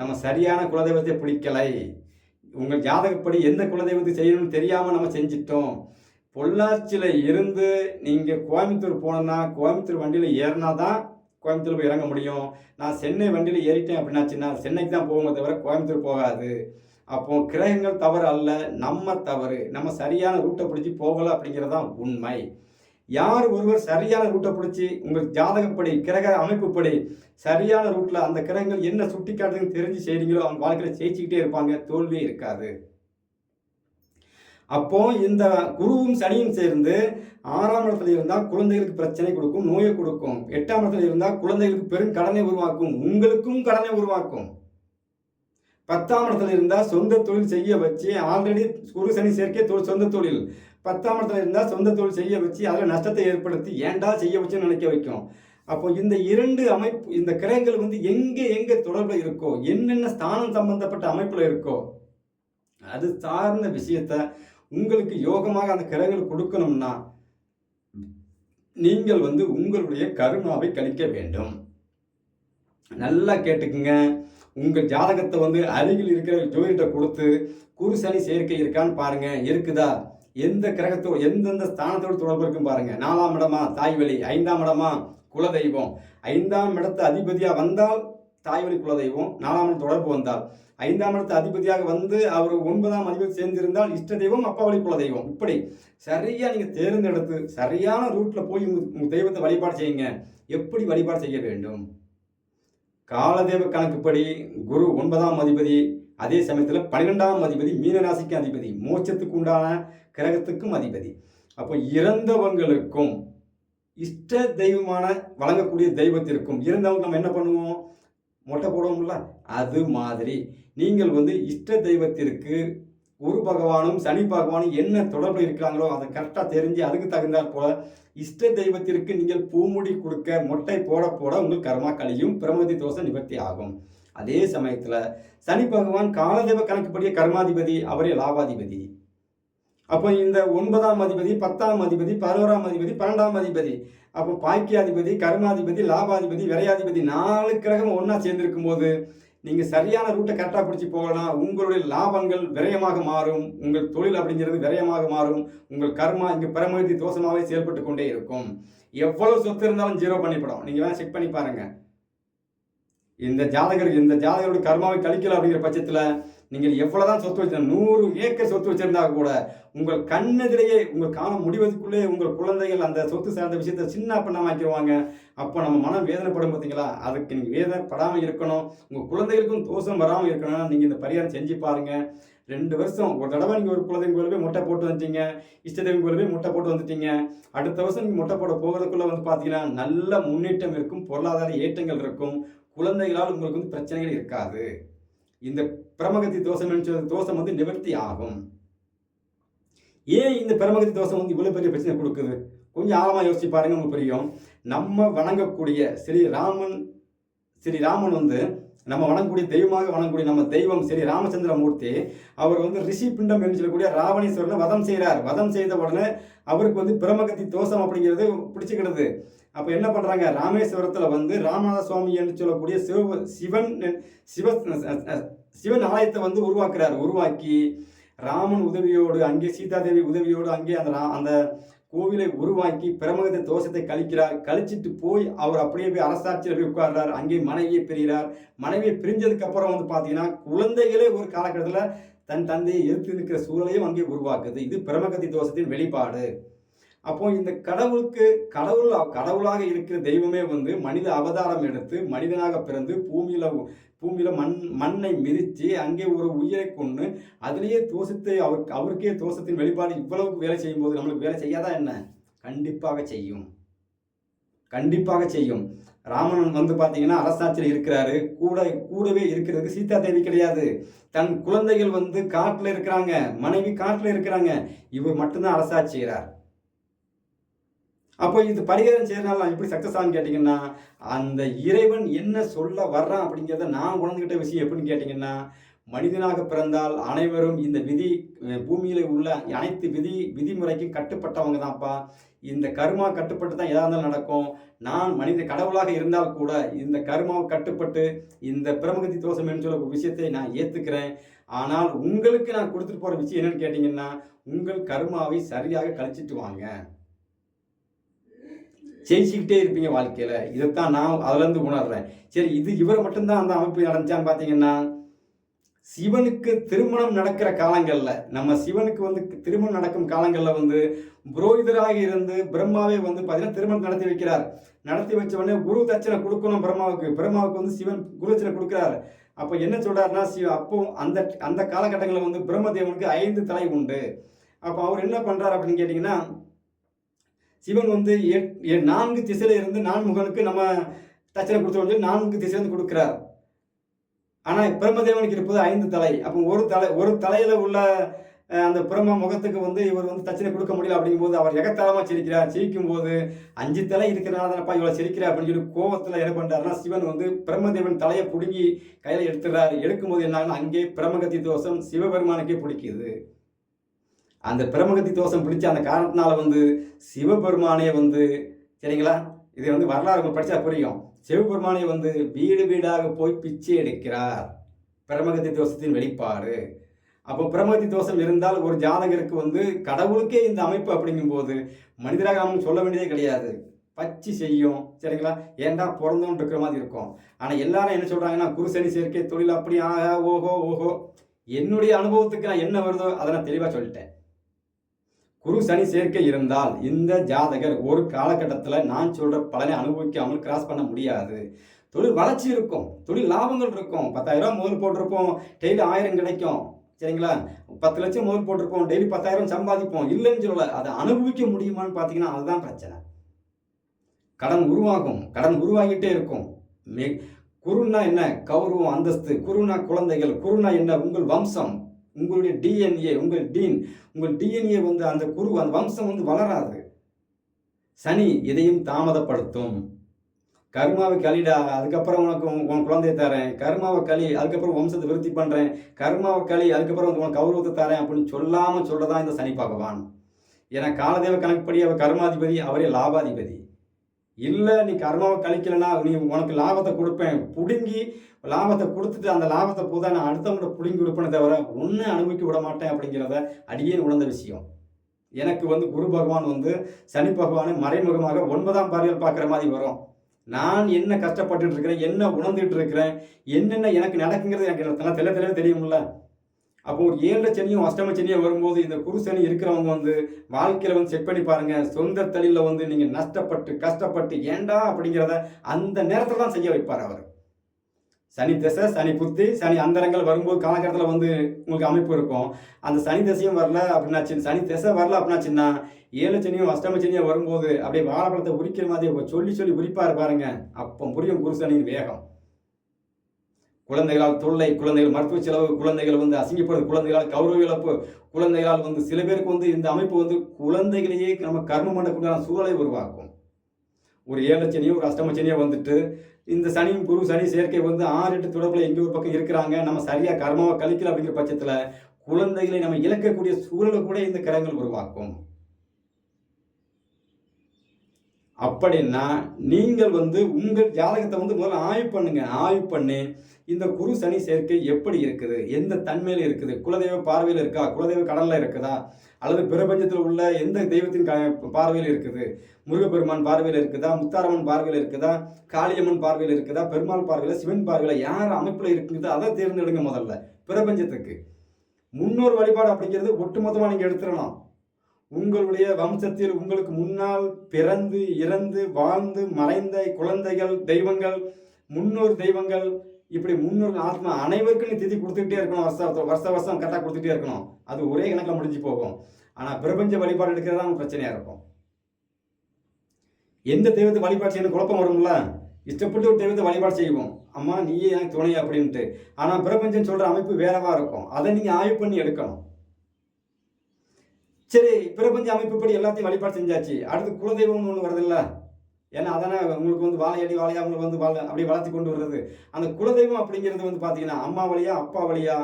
நம்ம சரியான குலதெய்வத்தை பிடிக்கலை. உங்கள் ஜாதகப்படி எந்த குலதெய்வத்தை செய்யணும்னு தெரியாமல் நம்ம செஞ்சிட்டோம். பொள்ளாச்சியில் இருந்து நீங்கள் கோயம்புத்தூர் போனோன்னா கோயம்புத்தூர் வண்டியில் ஏறினா தான் கோயம்புத்தூர் போய் இறங்க முடியும். நான் சென்னை வண்டியில் ஏறிட்டேன் அப்படின்னாச்சுன்னா சென்னைக்கு தான் போகுமே தவிர கோயம்புத்தூர் போகாது. அப்போ கிரகங்கள் தவறு அல்ல நம்ம தவறு. நம்ம சரியான ரூட்டை பிடிச்சி போகலை அப்படிங்கிறது தான் உண்மை. யார் ஒருவர் சரியான ரூட்டை பிடிச்சி உங்கள் ஜாதகப்படி கிரக அமைப்புப்படி சரியான ரூட்டில் அந்த கிரகங்கள் என்ன சுட்டி காட்டுதுன்னு தெரிஞ்சு செய்கிறீங்களோ அவங்க வாழ்க்கையில் ஜெயிச்சுக்கிட்டே இருப்பாங்க தோல்வியே இருக்காது. அப்போ இந்த குருவும் சனியும் சேர்ந்து ஆறாம் இடத்துல இருந்தால் குழந்தைகளுக்கு பிரச்சனை கொடுக்கும் நோயை கொடுக்கும். எட்டாம் இடத்துல இருந்தால் குழந்தைகளுக்கு பெரும் கடனை உருவாக்கும் உங்களுக்கும் கடனை உருவாக்கும். பத்தாம் இடத்துல இருந்தால் சொந்த தொழில் செய்ய வச்சு ஆல்ரெடி குரு சனி சேர்க்கை தொழில் சொந்த தொழில். பத்தாம் இடத்துல இருந்தால் சொந்த தொழில் செய்ய வச்சு அதில் நஷ்டத்தை ஏற்படுத்தி ஏன்டா செய்ய வச்சுன்னு நினைக்க வைக்கும். அப்போ இந்த இரண்டு அமைப்பு இந்த கிரகங்கள் வந்து எங்கே எங்கே தொடர்பில் இருக்கோ என்னென்ன ஸ்தானம் சம்பந்தப்பட்ட அமைப்பில் இருக்கோ அது சார்ந்த விஷயத்த உங்களுக்கு யோகமாக அந்த கிரகங்கள் கொடுக்கணும்னா நீங்கள் வந்து உங்களுடைய கருணாவை கழிக்க வேண்டும். நல்லா கேட்டுக்குங்க. உங்கள் ஜாதகத்தை வந்து அருகில் இருக்கிற ஜோதிட்ட கொடுத்து குரு சனி சேர்க்கை இருக்கான்னு பாருங்க. இருக்குதா? எந்த கிரகத்தோடு எந்தெந்த ஸ்தானத்தோடு தொடர்பு இருக்கும் பாருங்க. நாலாம் இடமா? தாய்வழி ஐந்தாம் இடமா? குலதெய்வம். ஐந்தாம் இடத்து அதிபதியாக வந்தால் தாய்வழி குலதெய்வம் நாலாம் இடம் தொடர்பு வந்தால் ஐந்தாம் இடத்து அதிபதியாக வந்து அவர் ஒன்பதாம் அதிபதி சேர்ந்திருந்தால் இஷ்ட தெய்வம் அப்பாவளி குலதெய்வம். இப்படி சரியா நீங்க தேர்ந்தெடுத்து சரியான ரூட்ல போய் உங்க தெய்வத்தை வழிபாடு செய்யுங்க. எப்படி வழிபாடு செய்ய வேண்டும்? காலதேவ கணக்குப்படி குரு ஒன்பதாம் அதிபதி அதே சமயத்தில் பன்னிரெண்டாம் அதிபதி மீனராசிக்கு அதிபதி மோட்சத்துக்கு உண்டான கிரகத்துக்கும் அதிபதி. அப்போ இறந்தவங்களுக்கும் இஷ்ட தெய்வமான வழங்கக்கூடிய தெய்வத்திற்கும் இறந்தவங்க நம்ம என்ன பண்ணுவோம்? மொட்டை போடுவோம்ல அது மாதிரி. நீங்கள் வந்து இஷ்ட தெய்வத்திற்கு குரு பகவானும் சனி பகவானும் என்ன தொடர்பு இருக்கிறாங்களோ அதை கரெக்டாக தெரிஞ்சு அதுக்கு தகுந்தாற் போல இஷ்ட தெய்வத்திற்கு நீங்கள் பூமுடி கொடுக்க மொட்டை போட போட உங்கள் கர்மா கழியும் பிரமதி தோஷம் நிவர்த்தி ஆகும். அதே சமயத்தில் சனி பகவான் காலதெய்வ கணக்குப்படிய கர்மாதிபதி அவரே லாபாதிபதி. அப்போ இந்த ஒன்பதாம் அதிபதி பத்தாம் அதிபதி பதினோராம் அதிபதி பன்னெண்டாம் அதிபதி அப்போ பாக்கியாதிபதி கர்மாதிபதி லாபாதிபதி விரையாதிபதி நாலு கிரகம் ஒன்றா சேர்ந்திருக்கும் போது நீங்கள் சரியான ரூட்டை கரெக்டாக பிடிச்சி போகலாம் உங்களுடைய லாபங்கள் விரயமாக மாறும் உங்கள் தொழில் அப்படிங்கிறது விரயமாக மாறும் உங்கள் கர்மா இங்கே பிரமதி தோஷமாகவே செயல்பட்டு கொண்டே இருக்கும். எவ்வளவு சொத்து இருந்தாலும் ஜீரோ பண்ணிவிடும் நீங்கள் வேணால் செக் பண்ணி பாருங்கள் இந்த ஜாதகர் இந்த ஜாதகருடைய கர்மாவை கழிக்கல அப்படிங்கிற பட்சத்தில் நீங்கள் எவ்வளோதான் சொத்து வச்சிருந்தா நூறு ஏக்கர் சொத்து வச்சிருந்தா கூட உங்கள் கண்ணெதிரையே உங்கள் காலம் முடிவதற்குள்ளே உங்கள் குழந்தைகள் அந்த சொத்து சார்ந்த விஷயத்தை சின்ன பண்ணாமாக்கிடுவாங்க அப்போ நம்ம மனம் வேதனைப்படும் பார்த்தீங்களா? அதுக்கு நீங்கள் வேதனைப்படாமல் இருக்கணும். உங்கள் குழந்தைகளுக்கும் தோஷம் வராமல் இருக்கணும்னா நீங்கள் இந்த பரிகாரம் செஞ்சு பாருங்கள் ரெண்டு வருஷம் ஒரு தடவை நீங்கள் ஒரு குழந்தைங்க கோயில் போய் முட்டை போட்டு வந்துட்டீங்க. இஷ்டதேவன் கோயில் போய் முட்டை போட்டு வந்துட்டீங்க. அடுத்த வருஷம் நீங்கள் முட்டை போட போகிறதுக்குள்ளே வந்து பார்த்தீங்கன்னா நல்ல முன்னேற்றம் இருக்கும் பொருளாதார ஏற்றங்கள் இருக்கும். குழந்தைகளால் உங்களுக்கு வந்து பிரச்சனைகள் இருக்காது. இந்த பிரமகத்தி தோஷம் என்று தோஷம் வந்து நிவர்த்தி ஆகும். ஏன் இந்த பிரமகத்தி தோஷம் வந்து இவ்வளோ பெரிய பிரச்சனை கொடுக்குது? கொஞ்சம் ஆழமாக யோசிச்சு பாருங்க உங்களுக்கு புரியும். நம்ம வணங்கக்கூடிய ஸ்ரீ ராமன் ஸ்ரீ ராமன் வந்து நம்ம வணங்கக்கூடிய தெய்வமாக வணங்கக்கூடிய நம்ம தெய்வம் ஸ்ரீ ராமச்சந்திர மூர்த்தி அவர் வந்து ரிஷி பிண்டம் என்று சொல்லக்கூடிய ராவணேஸ்வரனை வதம் செய்கிறார் வதம் செய்த உடனே அவருக்கு வந்து பிரமகத்தி தோஷம் அப்படிங்கிறது பிடிச்சிக்கிடுது. அப்போ என்ன பண்ணுறாங்க ராமேஸ்வரத்தில் வந்து ராமநாத சுவாமி என்று சொல்லக்கூடிய சிவ சிவன் சிவ சிவன் ஆலயத்தை வந்து உருவாக்குறார். உருவாக்கி ராமன் உதவியோடு அங்கே சீதாதேவி உதவியோடு அங்கே அந்த அந்த கோவிலை உருவாக்கி பிரமகத தோஷத்தை கழிக்கிறார் கழிச்சிட்டு போய் அவர் அப்படியே போய் அரசாட்சியில் போய் உட்கார்றார். அங்கே மனைவியை பிரிகிறார் மனைவியை பிரிஞ்சதுக்கு அப்புறம் வந்து பார்த்தீங்கன்னா குழந்தைகளே ஒரு காலகட்டத்தில் தன் தந்தையை எதிர்த்து நிற்கிற சூழலையும் அங்கே உருவாக்குது. இது பிரமகதி தோஷத்தின் வெளிப்பாடு. அப்போ இந்த கடவுளுக்கு கடவுள் கடவுளாக இருக்கிற தெய்வமே வந்து மனித அவதாரம் எடுத்து மனிதனாக பிறந்து பூமியில பூமியில மண் மண்ணை மிதித்து அங்கே ஒரு உயிரை கொண்டு அதுலேயே தோஷத்தை அவருக்கு அவருக்கே தோஷத்தின் வெளிப்பாடு இவ்வளவுக்கு வேலை செய்யும்போது நம்மளுக்கு வேலை செய்யாதா என்ன? கண்டிப்பாக செய்யும். கண்டிப்பாக செய்யும். ராமன் வந்து பார்த்தீங்கன்னா அரசாட்சியில் இருக்கிறாரு. கூட கூடவே இருக்கிறதுக்கு சீதா தேவி கிடையாது. தன் குழந்தைகள் வந்து காட்டில் இருக்கிறாங்க. மனைவி காட்டில் இருக்கிறாங்க. இவர் மட்டும்தான் அரசாட்சி அப்போ இது பரிகாரம் செய்யறதுனால நான் எப்படி சக்ஸஸ் ஆகும் கேட்டிங்கன்னா அந்த இறைவன் என்ன சொல்ல வர்றான் அப்படிங்கிறத நான் உணர்ந்துக்கிட்ட விஷயம் எப்படின்னு கேட்டிங்கன்னா மனிதனாக பிறந்தால் அனைவரும் இந்த விதி பூமியில் உள்ள அனைத்து விதி விதிமுறைக்கும் கட்டுப்பட்டவங்க தான்ப்பா இந்த கருமா கட்டுப்பட்டு தான் எதாக இருந்தாலும் நடக்கும். நான் மனித கடவுளாக இருந்தால் கூட இந்த கருமாவை கட்டுப்பட்டு இந்த பிரமகதி தோஷம் என்று சொல்ல ஒரு விஷயத்தை நான் ஏற்றுக்கிறேன் ஆனால் உங்களுக்கு நான் கொடுத்துட்டு போகிற விஷயம் என்னன்னு கேட்டிங்கன்னா உங்கள் கருமாவை சரியாக கழிச்சிட்டு வாங்க. ஜெயிச்சுக்கிட்டே இருப்பீங்க வாழ்க்கையில். இதைத்தான் நான் அதுலேருந்து உணர்றேன். சரி இது இவர் மட்டும்தான் அந்த அமைப்பு நடந்துச்சான்னு பார்த்தீங்கன்னா சிவனுக்கு திருமணம் நடக்கிற காலங்களில் நம்ம சிவனுக்கு வந்து திருமணம் நடக்கும் காலங்களில் வந்து புரோகிதராக இருந்து பிரம்மாவே வந்து பார்த்தீங்கன்னா திருமணம் நடத்தி வைக்கிறார். நடத்தி வச்ச உடனே குரு தட்சணை கொடுக்கணும் பிரம்மாவுக்கு. பிரம்மாவுக்கு வந்து சிவன் குரு தட்சணை கொடுக்குறாரு. அப்போ என்ன சொல்கிறாருன்னா சிவ அப்போ அந்த அந்த காலகட்டங்களில் வந்து பிரம்மதேவனுக்கு ஐந்து தலை உண்டு. அப்போ அவர் என்ன பண்ணுறாரு அப்படின்னு கேட்டிங்கன்னா சிவன் வந்து எட்- எ- நான்கு திசையில இருந்து நான்முகனுக்கு நம்ம தச்சனை கொடுத்த நான்கு திசையிலிருந்து கொடுக்குறார். ஆனால் பிரம்மதேவனுக்கு இருப்பது ஐந்து தலை. அப்போ ஒரு தலை ஒரு தலையில் உள்ள அந்த பிரம்ம முகத்துக்கு வந்து இவர் வந்து தச்சனை கொடுக்க முடியல அப்படிங்கும்போது அவர் எகத்தலமாக சிரிக்கிறார். சிரிக்கும் போது அஞ்சு தலை இருக்கிறனால தானப்பா இவ்வளோ சிரிக்கிறா அப்படின்னு சொல்லி கோவத்தில் என்ன பண்ணுறாருன்னா சிவன் வந்து பிரம்மதேவன் தலையை பிடுங்கி கையில் எடுத்துடுறாரு. எடுக்கும்போது என்னாகுன்னா அங்கே பிரமகத்தி தோஷம் சிவபெருமானுக்கே பிடிக்குது. அந்த பிரமகத்தி தோஷம் பிடிச்ச அந்த காரணத்தினால வந்து சிவபெருமானே வந்து சரிங்களா? இது வந்து வரலாறு உங்களுக்கு புரியும். சிவபெருமானே வந்து வீடு வீடாக போய் பிச்சை எடுக்கிறார். பிரமகத்தி தோஷத்தின் வெளிப்பாடு. அப்போ பிரமகத்தி தோஷம் இருந்தால் ஒரு ஜாதகருக்கு வந்து கடவுளுக்கே இந்த அமைப்பு அப்படிங்கும்போது மனிதராக நாம் சொல்ல வேண்டியதே கிடையாது. பச்சி செய்யும் சரிங்களா? ஏன்டா பிறந்தோன்ட்டு இருக்கிற மாதிரி இருக்கும். ஆனால் எல்லாரும் என்ன சொல்கிறாங்கன்னா குருசனி சேர்க்கை தொழில் அப்படி ஆகா ஓஹோ ஓஹோ. என்னுடைய அனுபவத்துக்கு நான் என்ன வருதோ அதை நான் தெளிவாக சொல்லிட்டேன். குரு சனி சேர்க்கை இருந்தால் இந்த ஜாதகர் ஒரு காலகட்டத்தில் நான் சொல்கிற பலனை அனுபவிக்காமல் கிராஸ் பண்ண முடியாது. தொழில் வளர்ச்சி இருக்கும். தொழில் லாபங்கள் இருக்கும். பத்தாயிரம் முதல் போட்டிருப்போம். டெய்லி ஆயிரம் கிடைக்கும். சரிங்களா? பத்து லட்சம் முதல் போட்டிருப்போம். டெய்லி பத்தாயிரம் சம்பாதிப்போம். இல்லைன்னு சொல்லலை. அதை அனுபவிக்க முடியுமான்னு பார்த்தீங்கன்னா அதுதான் பிரச்சனை. கடன் உருவாகும். கடன் உருவாகிட்டே இருக்கும். மே குருன்னா என்ன? கௌரவம் அந்தஸ்து. குருனா குழந்தைகள். குருனா என்ன? உங்கள் வம்சம். உங்களுடைய டிஎன்ஏ உங்கள் டீன் உங்கள் டிஎன்ஏ வந்து அந்த குரு அந்த வம்சம் வந்து வளராது. சனி இதையும் தாமதப்படுத்தும். கர்மாவை கழிடா அதுக்கப்புறம் உனக்கு உன் குழந்தைய தரேன். கர்மாவை களி அதுக்கப்புறம் வம்சத்தை விருத்தி பண்ணுறேன் கர்மாவை களி அதுக்கப்புறம் உனக்கு கௌரவத்தை தரேன் அப்படின்னு சொல்லாமல் சொல்கிறதான் இந்த சனி பகவான். ஏன்னா காலதேவ கணக்குப்படி அவர் கர்மாதிபதி அவரே லாபாதிபதி. இல்லை நீ கர்மாவை கழிக்கலைன்னா நீ உனக்கு லாபத்தை கொடுப்பேன். பிடுங்கி லாபத்தை கொடுத்துட்டு அந்த லாபத்தை போதா நான் அடுத்தவங்கள்ட்ட பிடுங்கி கொடுப்பேனே தவிர ஒன்றும் அனுமதிக்க விட மாட்டேன் அப்படிங்கிறத அடியே உணர்ந்த விஷயம். எனக்கு வந்து குரு பகவான் வந்து சனி பகவானை மறைமுகமாக ஒன்பதாம் பார்வையில் பார்க்குற மாதிரி வரும். நான் என்ன கஷ்டப்பட்டுட்டு இருக்கிறேன் என்ன உணர்ந்துட்டு இருக்கிறேன் என்னென்ன எனக்கு நடக்குங்கிறது எனக்கு நல்லா தெளிவ தெளிவாக தெரியும்ல? அப்போ ஒரு ஏழு சனியும் அஷ்டம சனியும் வரும்போது இந்த குரு சனி இருக்கிறவங்க வந்து வாழ்க்கையில வந்து செக் பண்ணி பாருங்க சொந்த தொழில வந்து நீங்க நஷ்டப்பட்டு கஷ்டப்பட்டு ஏண்டா அப்படிங்கிறத அந்த நேரத்தில் தான் செய்ய வைப்பார் அவர். சனி திசை சனி புத்தி சனி அந்தரங்கள் வரும்போது காலகட்டத்தில் வந்து உங்களுக்கு அமைப்பு இருக்கும். அந்த சனி திசையும் வரல அப்படின்னாச்சு சனி திசை வரல அப்படின்னாச்சுன்னா ஏழு சனியும் அஷ்டம சனியும் வரும்போது அப்படியே வாழைப்பழத்தை உரிக்கிற மாதிரி சொல்லி சொல்லி உரிப்பார் பாருங்க. அப்போ புரியும் குரு சனியின் வேகம். குழந்தைகளால் தொல்லை குழந்தைகள் மருத்துவ செலவு குழந்தைகள் வந்து அசிங்கப்படுது குழந்தைகளால் கௌரவ இழப்பு குழந்தைகளால் வந்து சில பேருக்கு வந்து இந்த அமைப்பு வந்து குழந்தைகளையே நம்ம கர்மம் பண்ணக்கூடிய சூழலை உருவாக்கும். ஒரு ஏழு சனியோ ஒரு அஷ்டம சனியோ வந்துட்டு இந்த சனியும் குரு சனி சேர்க்கை வந்து ஆறு எட்டு தொடர்பில் எங்கே ஒரு பக்கம் இருக்கிறாங்க. நம்ம சரியாக கர்மாவை கழிக்கல அப்படிங்கிற பட்சத்தில் குழந்தைகளை நம்ம இழக்கக்கூடிய சூழலை கூட இந்த கிரகங்கள் உருவாக்கும். அப்படின்னா நீங்கள் வந்து உங்கள் ஜாதகத்தை வந்து முதல்ல ஆய்வு பண்ணுங்க. ஆய்வு பண்ணி இந்த குரு சனி சேர்க்கை எப்படி இருக்குது? எந்த தன்மையில் இருக்குது? குலதெய்வ பார்வையில் இருக்கா? குலதெய்வ கடலில் இருக்குதா? அல்லது பிரபஞ்சத்தில் உள்ள எந்த தெய்வத்தின் பார்வையில் இருக்குது? முருகப்பெருமான் பார்வையில் இருக்குதா? முத்தாரம்மன் பார்வையில் இருக்குதா? காளியம்மன் பார்வையில் இருக்குதா? பெருமாள் பார்வையில் சிவன் பார்வையில் யார் அமைப்பில் இருக்குதோ அதை தேர்ந்தெடுங்க முதல்ல. பிரபஞ்சத்துக்கு. முன்னோர் வழிபாடு அப்படிங்கிறது ஒட்டுமொத்தமாக நீங்கள் எடுத்துடணும் உங்களுடைய வம்சத்தில் உங்களுக்கு முன்னால் பிறந்து இறந்து வாழ்ந்து மறைந்த குழந்தைகள் தெய்வங்கள் முன்னோர் தெய்வங்கள் இப்படி முன்னூறு ஆத்மா அனைவருக்கும் நீ திதி கொடுத்துக்கிட்டே இருக்கணும் வருஷ வருஷ வருஷம் கரெக்டாக கொடுத்துட்டே இருக்கணும். அது ஒரே கணக்கில் முடிஞ்சு போகும். ஆனால் பிரபஞ்ச வழிபாடு எடுக்கிறது தான் பிரச்சனையாக இருக்கும். எந்த தெய்வத்தை வழிபாடு செய்யணும் குழப்பம் வரும்ல? இஷ்டப்பட்டு ஒரு தெய்வத்தை வழிபாடு செய்வோம். அம்மா நீயே எனக்கு துணை அப்படின்ட்டு. ஆனால் பிரபஞ்சம் சொல்கிற அமைப்பு வேறவா இருக்கும். அதை நீங்கள் ஆய்வு பண்ணி எடுக்கணும். சரி பிரபஞ்ச அமைப்புப்படி எல்லாத்தையும் வழிபாடு செஞ்சாச்சு. அடுத்து குலதெய்வம்னு ஒன்று வருதில்ல? ஏன்னா அதானே உங்களுக்கு வந்து வாழையடி வாழையா உங்களுக்கு வந்து வாழ அப்படி வளர்த்தி கொண்டு வர்றது. அந்த குலதெய்வம் அப்படிங்கிறது வந்து பார்த்தீங்கன்னா அம்மா வழியா அப்பா வழியா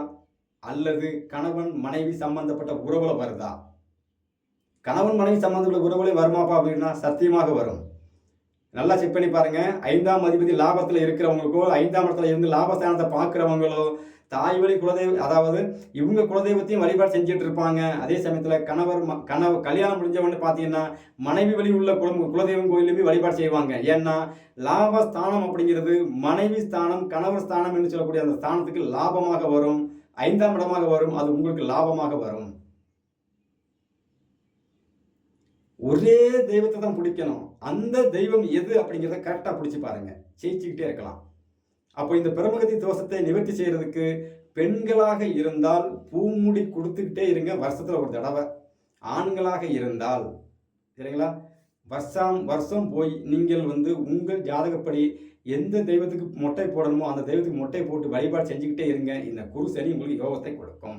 அல்லது கணவன் மனைவி சம்பந்தப்பட்ட உறவுல வருதா? கணவன் மனைவி சம்பந்தப்பட்ட உறவுகளே வருமாப்பா அப்படின்னா சத்தியமாக வரும். நல்லா செக் பண்ணி பாருங்க. ஐந்தாம் அதிபதி லாபத்தில் இருக்கிறவங்களுக்கோ ஐந்தாம் இடத்துல இருந்து லாபஸ்தானத்தை பார்க்குறவங்களோ தாய் வழி குலதெய்வம் அதாவது இவங்க குலதெய்வத்தையும் வழிபாடு செஞ்சுட்டு இருப்பாங்க அதே சமயத்தில் கணவர் கணவர் கல்யாணம் முடிஞ்சவன்னு பார்த்தீங்கன்னா மனைவி வழி உள்ள குலம் குலதெய்வம் கோயிலுமே வழிபாடு செய்வாங்க. ஏன்னா லாபஸ்தானம் அப்படிங்கிறது மனைவி ஸ்தானம் கணவர் ஸ்தானம் என்று சொல்லக்கூடிய அந்த ஸ்தானத்துக்கு லாபமாக வரும். ஐந்தாம் இடமாக வரும். அது உங்களுக்கு லாபமாக வரும். ஒரே தெய்வத்தை தான் பிடிக்கணும். அந்த தெய்வம் எது அப்படிங்கிறத கரெக்டாக பிடிச்சி பாருங்க. ஜெயிச்சுக்கிட்டே இருக்கலாம். அப்போ இந்த பிரமகதி தோஷத்தை நிவர்த்தி செய்கிறதுக்கு பெண்களாக இருந்தால் பூமுடி கொடுத்துக்கிட்டே இருங்க வருஷத்தில் ஒரு தடவை. ஆண்களாக இருந்தால் சரிங்களா? வருஷம் வருஷம் போய் நீங்கள் வந்து உங்கள் ஜாதகப்படி எந்த தெய்வத்துக்கு மொட்டை போடணுமோ அந்த தெய்வத்துக்கு மொட்டை போட்டு வழிபாடு செஞ்சுக்கிட்டே இருங்க. இந்த குரு சனி உங்களுக்கு யோகத்தை கொடுக்கும்.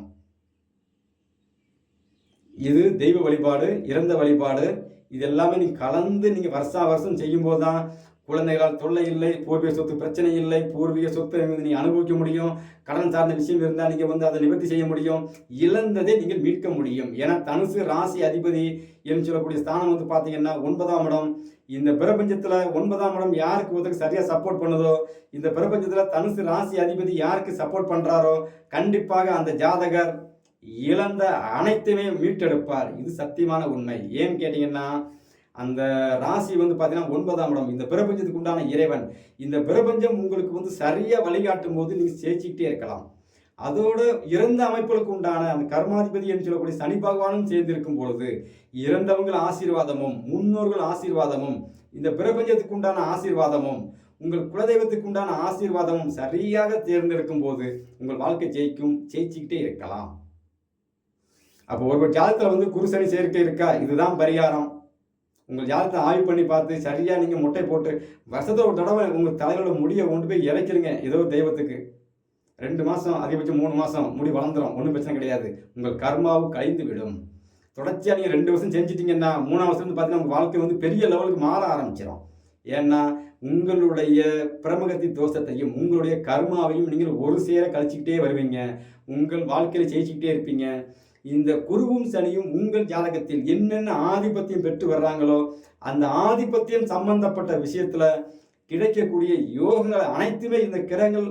இது தெய்வ வழிபாடு இறந்த வழிபாடு. இது எல்லாமே நீங்கள் கலந்து நீங்கள் வருஷா வருஷம் செய்யும்போது தான் குழந்தைகளால் தொல்லை இல்லை பூர்வீக சொத்து பிரச்சனை இல்லை பூர்வீக சொத்தை நீ அனுபவிக்க முடியும் கடன் சார்ந்த விஷயம் இருந்தால் நீங்கள் வந்து அதை நிவர்த்தி செய்ய முடியும். இழந்ததை நீங்கள் மீட்க முடியும். ஏன்னா தனுசு ராசி அதிபதி என்று சொல்லக்கூடிய ஸ்தானம் வந்து பார்த்தீங்கன்னா ஒன்பதாம் இடம். இந்த பிரபஞ்சத்தில் ஒன்பதாம் இடம் யாருக்கு ஒருத்தருக்கு சரியாக சப்போர்ட் பண்ணுதோ இந்த பிரபஞ்சத்தில் தனுசு ராசி அதிபதி யாருக்கு சப்போர்ட் பண்ணுறாரோ கண்டிப்பாக அந்த ஜாதகர் இழந்த அனைத்துமே மீட்டெடுப்பார். இது சத்தியமான உண்மை. ஏன்னு கேட்டிங்கன்னா அந்த ராசி வந்து பார்த்தீங்கன்னா ஒன்பதாம் இடம். இந்த பிரபஞ்சத்துக்கு உண்டான இறைவன். இந்த பிரபஞ்சம் உங்களுக்கு வந்து சரியாக வழிகாட்டும் போது நீங்கள் சேர்ச்சிக்கிட்டே இருக்கலாம். அதோடு இறந்த அமைப்புகளுக்கு உண்டான அந்த கர்மாதிபதி என்று சொல்லக்கூடிய சனி பகவானும் சேர்ந்திருக்கும் பொழுது இறந்தவங்கள் ஆசீர்வாதமும் முன்னோர்கள் ஆசீர்வாதமும் இந்த பிரபஞ்சத்துக்கு உண்டான ஆசீர்வாதமும் உங்கள் குலதெய்வத்துக்கு உண்டான ஆசீர்வாதமும் சரியாக தேர்ந்தெடுக்கும் போது உங்கள் வாழ்க்கை ஜெயிக்கும் ஜெயிச்சுக்கிட்டே இருக்கலாம். அப்போ ஒரு ஜாதகத்தில் வந்து குருசனி சேர்க்கை இருக்கா? இதுதான் பரிகாரம். உங்கள் ஜாதகத்தை ஆய்வு பண்ணி பார்த்து சரியாக நீங்கள் முட்டை போட்டு வருஷத்தை ஒரு தடவை உங்கள் தலையோட முடியை கொண்டு போய் இறைச்சிருங்க ஏதோ தெய்வத்துக்கு. ரெண்டு மாதம் அதிகபட்சம் மூணு மாதம் முடி வளர்ந்துடும் ஒன்றும் பிரச்சனை கிடையாது. உங்கள் கர்மாவும் கழிந்து விடும் தொடர்ச்சியாக நீங்கள் ரெண்டு வருஷம் செஞ்சிட்டிங்கன்னா மூணாம் வருஷம் வந்து பார்த்தீங்கன்னா உங்கள் வாழ்க்கை வந்து பெரிய லெவலுக்கு மாற ஆரம்பிச்சிடும் ஏன்னா உங்களுடைய பிரமகத்தி தோஷத்தையும் உங்களுடைய கர்மாவையும் நீங்கள் ஒரு சேர கழிச்சிக்கிட்டே வருவீங்க. உங்கள் வாழ்க்கையில் ஜெயிச்சுக்கிட்டே இருப்பீங்க. இந்த குருவும் சனியும் உங்கள் ஜாதகத்தில் என்னென்ன ஆதிபத்தியம் பெற்று வர்றாங்களோ அந்த ஆதிபத்தியம் சம்பந்தப்பட்ட விஷயத்துல கிடைக்கக்கூடிய யோகங்கள் அனைத்துமே இந்த கிரகங்கள்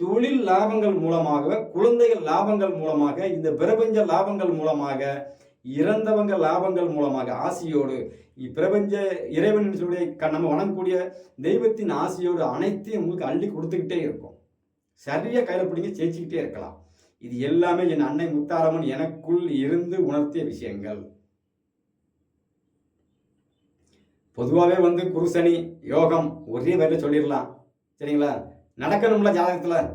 தொழில் லாபங்கள் மூலமாக குழந்தைகள் லாபங்கள் மூலமாக இந்த பிரபஞ்ச லாபங்கள் மூலமாக இறந்தவங்க லாபங்கள் மூலமாக ஆசையோடு பிரபஞ்ச இறைவன் சொல்லி க- நம்ம வணங்கக்கூடிய தெய்வத்தின் ஆசையோடு அனைத்தையும் உங்களுக்கு அள்ளி கொடுத்துக்கிட்டே இருக்கும். சரியாக கையில் பிடிங்க ஜெயிச்சுக்கிட்டே இருக்கலாம். இது எல்லாமே என் அன்னை முத்தாரம்மன் எனக்குள் இருந்து உணர்த்திய விஷயங்கள். பொதுவாகவே வந்து குருசனி யோகம் ஒரே வரையில் சொல்லிடலாம். சரிங்களா? நடக்கணும்ல ஜாதகத்தில்.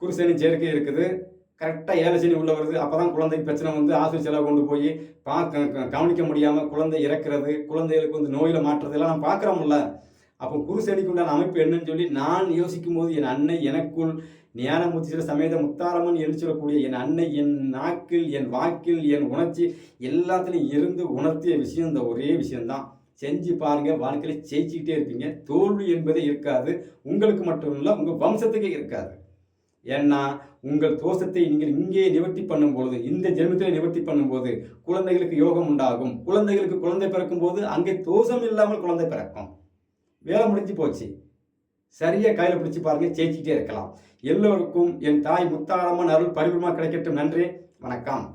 குருசனி சேர்க்கை இருக்குது. கரெக்டாக ஏழை சனி உள்ள வருது. அப்போ தான் குழந்தைக்கு பிரச்சனை வந்து ஆஸ்பத்திரி செலவு கொண்டு போய் பார்க்க க- கவனிக்க முடியாமல் குழந்தை இறக்குறது குழந்தைகளுக்கு வந்து நோயில் மாற்றுறது எல்லாம் நம்ம பார்க்குறோம்ல. அப்போ குருசனிக்கு உண்டான அமைப்பு என்னன்னு சொல்லி நான் யோசிக்கும் போது என் அன்னை எனக்குள் ஞானமூர்த்தி சமேத முத்தாரம்மன் என்று சொல்லக்கூடிய என் அன்னை என் நாக்கில் என் வாக்கில் என் உணர்ச்சி எல்லாத்துலையும் இருந்து உணர்த்திய விஷயம் இந்த ஒரே விஷயம்தான். செஞ்சு பாருங்க வாழ்க்கையில ஜெயிச்சுக்கிட்டே இருப்பீங்க. தோல்வி என்பதே இருக்காது. உங்களுக்கு மட்டும் இல்லை உங்கள் வம்சத்துக்கே இருக்காது. ஏன்னா உங்கள் தோஷத்தை நீங்கள் இங்கே நிவர்த்தி பண்ணும்பொழுது இந்த ஜென்மத்தில் நிவர்த்தி பண்ணும்போது குழந்தைகளுக்கு யோகம் உண்டாகும். குழந்தைகளுக்கு குழந்தை பிறக்கும் போது அங்கே தோஷம் இல்லாமல் குழந்தை பிறக்கும். வேலை முடிஞ்சு போச்சு. சரியாக கையில் பிடிச்சி பாருங்கள் ஜெயிச்சுக்கிட்டே இருக்கலாம். எல்லோருக்கும் என் தாய் முத்தாரம்மன் அருள் பரிபூர்ணமாக கிடைக்கட்டும். நன்றி. வணக்கம்.